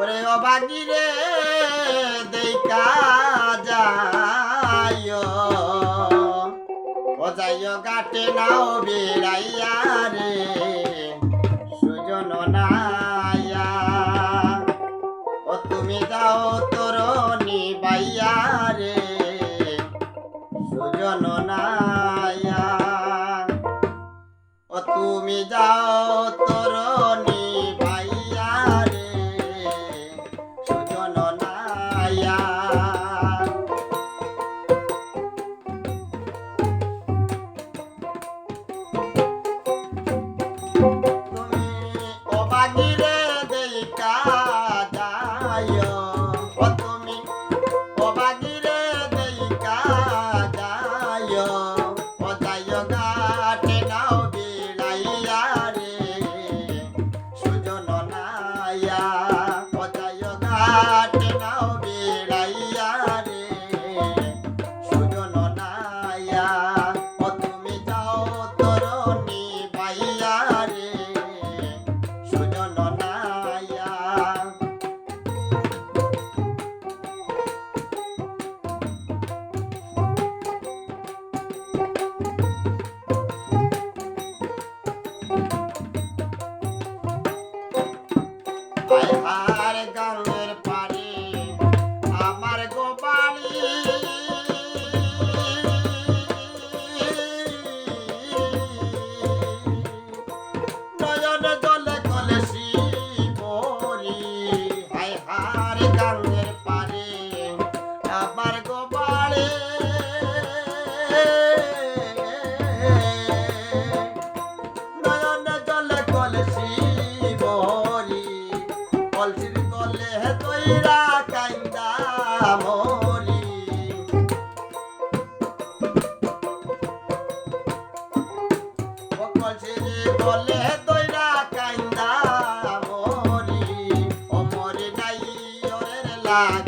ওরে অবাগি রে, দেখা যায়। ও যাইও গাটে নাও বেড়াইয়া রে, সুজন নাইয়া ও তুমি যাও তোর নিবাইয়া রে, সুজন নাইয়া ও তুমি যাও God.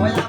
我压